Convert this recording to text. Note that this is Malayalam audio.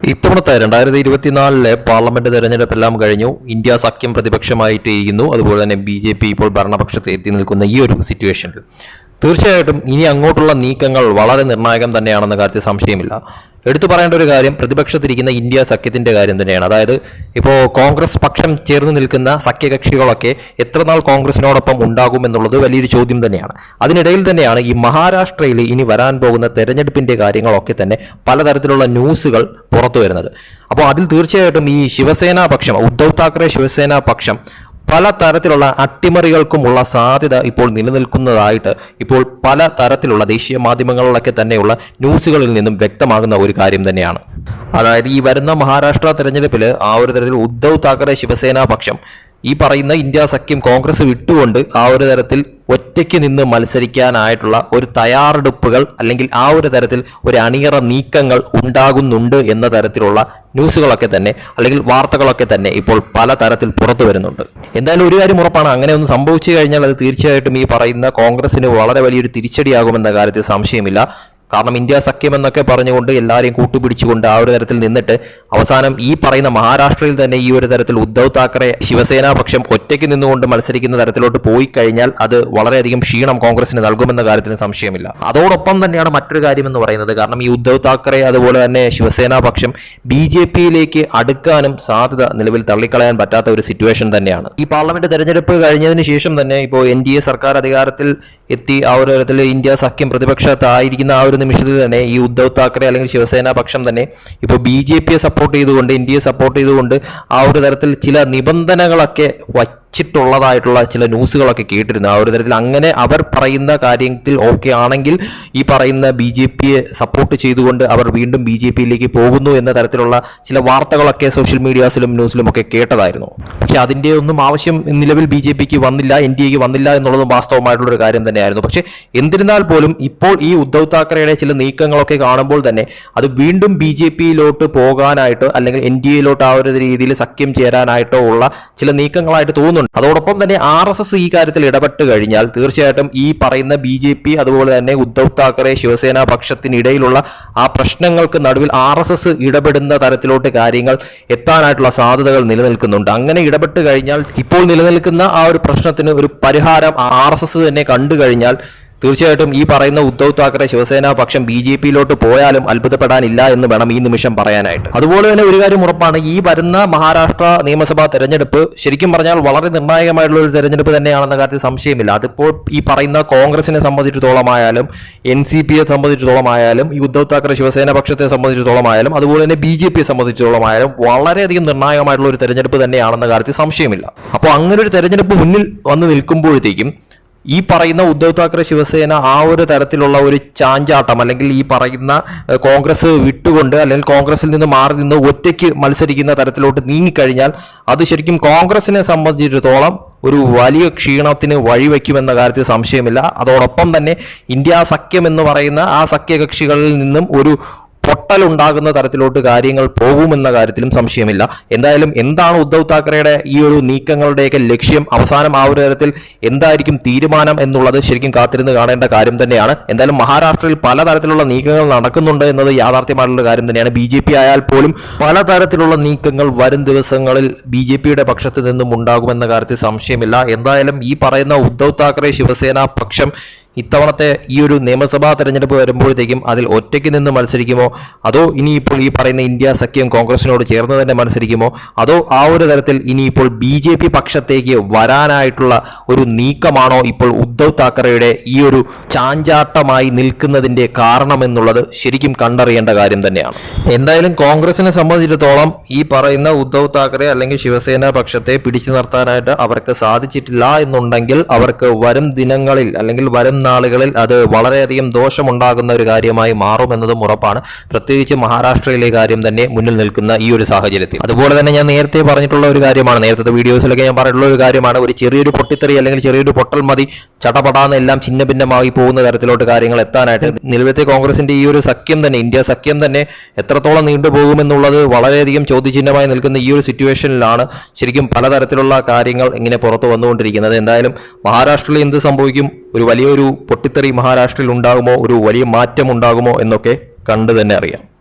ഇത്തവണത്തെ രണ്ടായിരത്തി ഇരുപത്തിനാലിലെ പാർലമെന്റ് തെരഞ്ഞെടുപ്പെല്ലാം കഴിഞ്ഞു. ഇന്ത്യ സഖ്യം പ്രതിപക്ഷമായിട്ട് ഇരിക്കുന്നു. അതുപോലെ തന്നെ ബി ജെ പി ഇപ്പോൾ ഭരണപക്ഷത്തെ എത്തി നിൽക്കുന്ന ഈ ഒരു സിറ്റുവേഷനിൽ തീർച്ചയായിട്ടും ഇനി അങ്ങോട്ടുള്ള നീക്കങ്ങൾ വളരെ നിർണായകം തന്നെയാണെന്ന കാര്യത്തിൽ സംശയമില്ല. എടുത്തു പറയേണ്ട ഒരു കാര്യം പ്രതിപക്ഷത്തിരിക്കുന്ന ഇന്ത്യ സഖ്യത്തിന്റെ കാര്യം തന്നെയാണ്. അതായത് ഇപ്പോൾ കോൺഗ്രസ് പക്ഷം ചേർന്ന് നിൽക്കുന്ന സഖ്യകക്ഷികളൊക്കെ എത്ര നാൾ കോൺഗ്രസിനോടൊപ്പം ഉണ്ടാകും എന്നുള്ളത് വലിയൊരു ചോദ്യം തന്നെയാണ്. അതിനിടയിൽ തന്നെയാണ് ഈ മഹാരാഷ്ട്രയിൽ ഇനി വരാൻ പോകുന്ന തെരഞ്ഞെടുപ്പിന്റെ കാര്യങ്ങളൊക്കെ തന്നെ പലതരത്തിലുള്ള ന്യൂസുകൾ പുറത്തു വരുന്നത്. അപ്പോൾ അതിൽ തീർച്ചയായിട്ടും ഈ ശിവസേന പക്ഷം ഉദ്ധവ് താക്കറെ ശിവസേന പക്ഷം പല തരത്തിലുള്ള അട്ടിമറികൾക്കുമുള്ള സാധ്യത ഇപ്പോൾ നിലനിൽക്കുന്നതായിട്ട് ഇപ്പോൾ പല തരത്തിലുള്ള ദേശീയ മാധ്യമങ്ങളിലൊക്കെ തന്നെയുള്ള ന്യൂസുകളിൽ നിന്നും വ്യക്തമാകുന്ന ഒരു കാര്യം തന്നെയാണ്. അതായത് ഈ വരുന്ന മഹാരാഷ്ട്ര തെരഞ്ഞെടുപ്പിൽ ആ ഒരു തരത്തിൽ ഉദ്ധവ് താക്കറെ ശിവസേന പക്ഷം ഈ പറയുന്ന ഇന്ത്യ സഖ്യം കോൺഗ്രസ് വിട്ടുകൊണ്ട് ആ ഒരു തരത്തിൽ ഒറ്റയ്ക്ക് നിന്ന് മത്സരിക്കാനായിട്ടുള്ള ഒരു തയ്യാറെടുപ്പുകൾ അല്ലെങ്കിൽ ആ ഒരു തരത്തിൽ ഒരു അണിയറ നീക്കങ്ങൾ ഉണ്ടാകുന്നുണ്ട് എന്ന തരത്തിലുള്ള ന്യൂസുകളൊക്കെ തന്നെ അല്ലെങ്കിൽ വാർത്തകളൊക്കെ തന്നെ ഇപ്പോൾ പല തരത്തിൽ പുറത്തു വരുന്നുണ്ട്. എന്തായാലും ഒരു കാര്യം ഉറപ്പാണ് അങ്ങനെ ഒന്ന് സംഭവിച്ചു കഴിഞ്ഞാൽ അത് തീർച്ചയായിട്ടും ഈ പറയുന്ന കോൺഗ്രസിന് വളരെ വലിയൊരു തിരിച്ചടിയാകുമെന്ന കാര്യത്തിൽ സംശയമില്ല. കാരണം ഇന്ത്യ സഖ്യം എന്നൊക്കെ പറഞ്ഞുകൊണ്ട് എല്ലാവരെയും കൂട്ടുപിടിച്ചുകൊണ്ട് ആ ഒരു തരത്തിൽ നിന്നിട്ട് അവസാനം ഈ പറയുന്ന മഹാരാഷ്ട്രയിൽ തന്നെ ഈ ഒരു തരത്തിൽ ഉദ്ധവ് താക്കറെ ശിവസേനാ പക്ഷം ഒറ്റയ്ക്ക് നിന്നുകൊണ്ട് മത്സരിക്കുന്ന തരത്തിലോട്ട് പോയി കഴിഞ്ഞാൽ അത് വളരെയധികം ക്ഷീണം കോൺഗ്രസിന് നൽകുമെന്ന കാര്യത്തിന് സംശയമില്ല. അതോടൊപ്പം തന്നെയാണ് മറ്റൊരു കാര്യം എന്ന് പറയുന്നത്. കാരണം ഈ ഉദ്ധവ് താക്കറെ അതുപോലെ തന്നെ ശിവസേനാ പക്ഷം ബി ജെ പിയിലേക്ക് അടുക്കാനും സാധ്യത നിലവിൽ തള്ളിക്കളയാൻ പറ്റാത്ത ഒരു സിറ്റുവേഷൻ തന്നെയാണ്. ഈ പാർലമെന്റ് തെരഞ്ഞെടുപ്പ് കഴിഞ്ഞതിന് ശേഷം തന്നെ ഇപ്പോൾ എൻ ഡി എ സർക്കാർ അധികാരത്തിൽ എത്തി ആ ഒരു തരത്തിൽ ഇന്ത്യ സഖ്യം പ്രതിപക്ഷത്തായിരിക്കുന്ന ആ ഒരു നിമിഷത്തിൽ തന്നെ ഈ ഉദ്ധവ് താക്കറെ അല്ലെങ്കിൽ ശിവസേന പക്ഷം തന്നെ ഇപ്പോൾ ബി ജെ പിയെ സപ്പോർട്ട് ചെയ്തുകൊണ്ട് ഇന്ത്യയെ സപ്പോർട്ട് ചെയ്തുകൊണ്ട് ആ ഒരു തരത്തിൽ ചില നിബന്ധനകളൊക്കെ വച്ചിട്ടുള്ളതായിട്ടുള്ള ചില ന്യൂസുകളൊക്കെ കേട്ടിരുന്നു. ആ ഒരു തരത്തിൽ അങ്ങനെ അവർ പറയുന്ന കാര്യത്തിൽ ഓക്കെ ആണെങ്കിൽ ഈ പറയുന്ന ബി ജെ പിയെ സപ്പോർട്ട് ചെയ്തുകൊണ്ട് അവർ വീണ്ടും ബി ജെ പിയിലേക്ക് പോകുന്നു എന്ന തരത്തിലുള്ള ചില വാർത്തകളൊക്കെ സോഷ്യൽ മീഡിയാസിലും ന്യൂസിലും ഒക്കെ കേട്ടതായിരുന്നു. പക്ഷേ അതിന്റെ ഒന്നും ആവശ്യം നിലവിൽ ബി ജെ പിക്ക് വന്നില്ല എൻ ഡി എക്ക് വന്നില്ല എന്നുള്ളതും വാസ്തവമായിട്ടുള്ളൊരു കാര്യം തന്നെയായിരുന്നു. പക്ഷേ എന്നിരുന്നാൽ പോലും ഇപ്പോൾ ഈ ഉദ്ധവ് താക്കറെയുടെ ചില നീക്കങ്ങളൊക്കെ കാണുമ്പോൾ തന്നെ അത് വീണ്ടും ബി ജെ പിയിലോട്ട് പോകാനായിട്ടോ അല്ലെങ്കിൽ എൻ ഡി എയിലോട്ട് ആ ഒരു രീതിയിൽ സഖ്യം ചേരാനായിട്ടോ ഉള്ള ചില നീക്കങ്ങളായിട്ട് തോന്നുന്നുണ്ട് അതോടൊപ്പം തന്നെ ആർ എസ് എസ് ഈ കാര്യത്തിൽ ഇടപെട്ട് കഴിഞ്ഞാൽ തീർച്ചയായിട്ടും ഈ പറയുന്ന ബി ജെ പി അതുപോലെ തന്നെ ഉദ്ധവ് താക്കറെ ശിവസേന പക്ഷത്തിനിടയിലുള്ള ആ പ്രശ്നങ്ങൾക്ക് നടുവിൽ ആർ എസ് എസ് ഇടപെടുന്ന തരത്തിലോട്ട് കാര്യങ്ങൾ എത്താനായിട്ടുള്ള സാധ്യതകൾ നിലനിൽക്കുന്നുണ്ട്. അങ്ങനെ ഇടപെട്ട് കഴിഞ്ഞാൽ ഇപ്പോൾ നിലനിൽക്കുന്ന ആ ഒരു പ്രശ്നത്തിന് ഒരു പരിഹാരം ആർ എസ് എസ് തന്നെ കണ്ടു കഴിഞ്ഞാൽ തീർച്ചയായിട്ടും ഈ പറയുന്ന ഉദ്ധവ് താക്കറെ ശിവസേന പക്ഷം ബി ജെ പിയിലോട്ട് പോയാലും അത്ഭുതപ്പെടാനില്ല എന്ന് വേണം ഈ നിമിഷം പറയാനായിട്ട്. അതുപോലെ തന്നെ ഒരു കാര്യം ഉറപ്പാണ് ഈ വരുന്ന മഹാരാഷ്ട്ര നിയമസഭാ തെരഞ്ഞെടുപ്പ് ശരിക്കും പറഞ്ഞാൽ വളരെ നിർണായകമായിട്ടുള്ള ഒരു തെരഞ്ഞെടുപ്പ് തന്നെയാണെന്ന കാര്യത്തിൽ സംശയമില്ല. അതിപ്പോൾ ഈ പറയുന്ന കോൺഗ്രസിനെ സംബന്ധിച്ചിടത്തോളമായാലും എൻ സി പിയെ സംബന്ധിച്ചിടത്തോളമായാലും ഈ ഉദ്ധവ് താക്കറെ ശിവസേന പക്ഷത്തെ സംബന്ധിച്ചിടത്തോളമായാലും അതുപോലെ തന്നെ ബി ജെ പിയെ സംബന്ധിച്ചിടത്തോളമായാലും വളരെയധികം നിർണായകമായിട്ടുള്ള ഒരു തെരഞ്ഞെടുപ്പ് തന്നെയാണെന്ന കാര്യത്തിൽ സംശയമില്ല. അപ്പോൾ അങ്ങനെ ഒരു തെരഞ്ഞെടുപ്പ് മുന്നിൽ വന്ന് നിൽക്കുമ്പോഴത്തേക്കും ഈ പറയുന്ന ഉദ്ധവ് താക്കറെ ശിവസേന ആ ഒരു തരത്തിലുള്ള ഒരു ചാഞ്ചാട്ടം അല്ലെങ്കിൽ ഈ പറയുന്ന കോൺഗ്രസ് വിട്ടുകൊണ്ട് അല്ലെങ്കിൽ കോൺഗ്രസിൽ നിന്ന് മാറി നിന്ന് ഒറ്റയ്ക്ക് മത്സരിക്കുന്ന തരത്തിലോട്ട് നീങ്ങിക്കഴിഞ്ഞാൽ അത് ശരിക്കും കോൺഗ്രസിനെ സംബന്ധിച്ചിടത്തോളം ഒരു വലിയ ക്ഷീണത്തിന് വഴിവെക്കുമെന്ന കാര്യത്തിൽ സംശയമില്ല. അതോടൊപ്പം തന്നെ ഇന്ത്യ സഖ്യം എന്ന് പറയുന്ന ആ സഖ്യകക്ഷികളിൽ നിന്നും ഒരു പൊട്ടലുണ്ടാകുന്ന തരത്തിലോട്ട് കാര്യങ്ങൾ പോകുമെന്ന കാര്യത്തിലും സംശയമില്ല. എന്തായാലും എന്താണ് ഉദ്ധവ് താക്കറെയുടെ ഈ ഒരു നീക്കങ്ങളുടെയൊക്കെ ലക്ഷ്യം? അവസാനം ആ ഒരു തരത്തിൽ എന്തായിരിക്കും തീരുമാനം എന്നുള്ളത് ശരിക്കും കാത്തിരുന്ന് കാണേണ്ട കാര്യം തന്നെയാണ്. എന്തായാലും മഹാരാഷ്ട്രയിൽ പലതരത്തിലുള്ള നീക്കങ്ങൾ നടക്കുന്നുണ്ട് എന്നത് യാഥാർത്ഥ്യമായിട്ടുള്ള കാര്യം തന്നെയാണ്. ബി ജെ പി ആയാൽ പോലും പലതരത്തിലുള്ള നീക്കങ്ങൾ വരും ദിവസങ്ങളിൽ ബി ജെ പിയുടെ പക്ഷത്ത് നിന്നും ഉണ്ടാകുമെന്ന കാര്യത്തിൽ സംശയമില്ല. എന്തായാലും ഈ പറയുന്ന ഉദ്ധവ് താക്കറെ ശിവസേന പക്ഷം ഇത്തവണത്തെ ഈ ഒരു നിയമസഭാ തെരഞ്ഞെടുപ്പ് വരുമ്പോഴത്തേക്കും അതിൽ ഒറ്റയ്ക്ക് നിന്ന് മത്സരിക്കുമോ? അതോ ഇനിയിപ്പോൾ ഈ പറയുന്ന ഇന്ത്യ സഖ്യം കോൺഗ്രസിനോട് ചേർന്ന് തന്നെ മത്സരിക്കുമോ? അതോ ആ ഒരു തരത്തിൽ ഇനിയിപ്പോൾ ബി ജെ പി പക്ഷത്തേക്ക് വരാനായിട്ടുള്ള ഒരു നീക്കമാണോ ഇപ്പോൾ ഉദ്ധവ് താക്കറെയുടെ ഈ ഒരു ചാഞ്ചാട്ടമായി നിൽക്കുന്നതിന്റെ കാരണമെന്നുള്ളത് ശരിക്കും കണ്ടറിയേണ്ട കാര്യം തന്നെയാണ്. എന്തായാലും കോൺഗ്രസിനെ സംബന്ധിച്ചിടത്തോളം ഈ പറയുന്ന ഉദ്ധവ് താക്കറെ അല്ലെങ്കിൽ ശിവസേന പക്ഷത്തെ പിടിച്ചു നിർത്താനായിട്ട് അവർക്ക് സാധിച്ചിട്ടില്ല എന്നുണ്ടെങ്കിൽ അവർക്ക് വരും ദിനങ്ങളിൽ അല്ലെങ്കിൽ വരും നാളുകളിൽ അത് വളരെയധികം ദോഷമുണ്ടാകുന്ന ഒരു കാര്യമായി മാറുമെന്നതും ഉറപ്പാണ്. പ്രത്യേകിച്ച് മഹാരാഷ്ട്രയിലെ കാര്യം തന്നെ മുന്നിൽ നിൽക്കുന്ന ഈ ഒരു സാഹചര്യത്തിൽ. അതുപോലെ തന്നെ ഞാൻ നേരത്തെ പറഞ്ഞിട്ടുള്ള ഒരു കാര്യമാണ് നേരത്തെ വീഡിയോസിലൊക്കെ ഞാൻ പറഞ്ഞിട്ടുള്ള ഒരു കാര്യമാണ് ഒരു ചെറിയൊരു പൊട്ടിത്തെറി അല്ലെങ്കിൽ ചെറിയൊരു പൊട്ടൽ മതി ചടപടാന്ന് എല്ലാം ഛിന്ന ഭിന്നമായി പോകുന്ന തരത്തിലോട്ട് കാര്യങ്ങൾ എത്താനായിട്ട് നിലവിലത്തെ കോൺഗ്രസിന്റെ ഈ ഒരു സഖ്യം തന്നെ ഇന്ത്യ സഖ്യം തന്നെ എത്രത്തോളം നീണ്ടുപോകുമെന്നുള്ളത് വളരെയധികം ചോദ്യചിഹ്നമായി നിൽക്കുന്ന ഈ ഒരു സിറ്റുവേഷനിലാണ് ശരിക്കും പലതരത്തിലുള്ള കാര്യങ്ങൾ ഇങ്ങനെ പുറത്തു വന്നുകൊണ്ടിരിക്കുന്നത്. എന്തായാലും മഹാരാഷ്ട്രയിൽ എന്ത് സംഭവിക്കും? ഒരു വലിയൊരു പൊട്ടിത്തെറി മഹാരാഷ്ട്രയിൽ ഉണ്ടാകുമോ? ഒരു വലിയ മാറ്റം ഉണ്ടാകുമോ? എന്നൊക്കെ കണ്ടു തന്നെ അറിയാം.